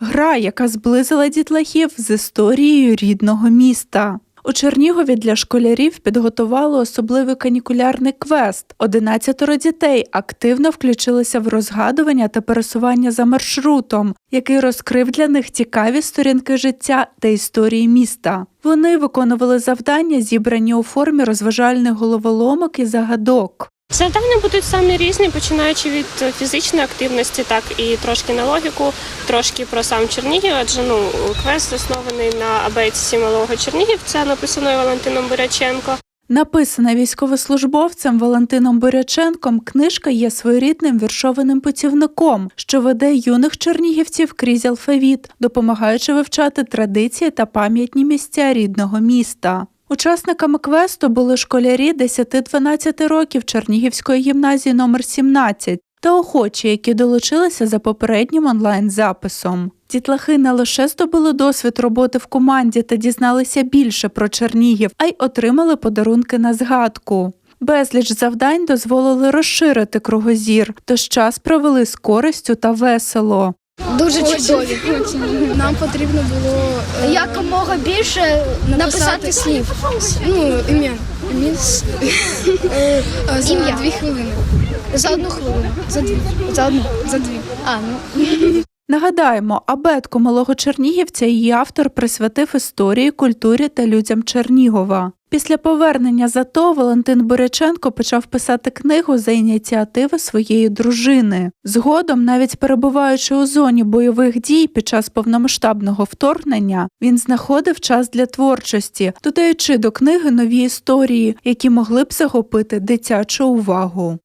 Гра, яка зблизила дітлахів з історією рідного міста. У Чернігові для школярів підготували особливий канікулярний квест. 11 дітей активно включилися в розгадування та пересування за маршрутом, який розкрив для них цікаві сторінки життя та історії міста. Вони виконували завдання, зібрані у формі розважальних головоломок і загадок. Завдання будуть самі різні, починаючи від фізичної активності, так і трошки на логіку, трошки про сам Чернігів, адже ну квест заснований на абетці малого Чернігівця, написаної Валентином Буряченко. Написана військовослужбовцем Валентином Буряченком, книжка є своєрідним віршованим путівником, що веде юних чернігівців крізь алфавіт, допомагаючи вивчати традиції та пам'ятні місця рідного міста. Учасниками квесту були школярі 10-12 років Чернігівської гімназії номер 17 та охочі, які долучилися за попереднім онлайн-записом. Дітлахи не лише здобули досвід роботи в команді та дізналися більше про Чернігів, а й отримали подарунки на згадку. Безліч завдань дозволили розширити кругозір, тож час провели з користю та весело. Дуже чудові. Нам потрібно було е, Якомога більше написати слів. Ну, ім'я. Ім'я. Е, е, За Ім'я. дві хвилини. За одну хвилину. За дві. За одну. За дві. А, ну. Нагадаємо, абетку малого Чернігівця її автор присвятив історії, культурі та людям Чернігова. Після повернення з АТО Валентин Буряченко почав писати книгу за ініціативи своєї дружини. Згодом, навіть перебуваючи у зоні бойових дій під час повномасштабного вторгнення, він знаходив час для творчості, додаючи до книги нові історії, які могли б захопити дитячу увагу.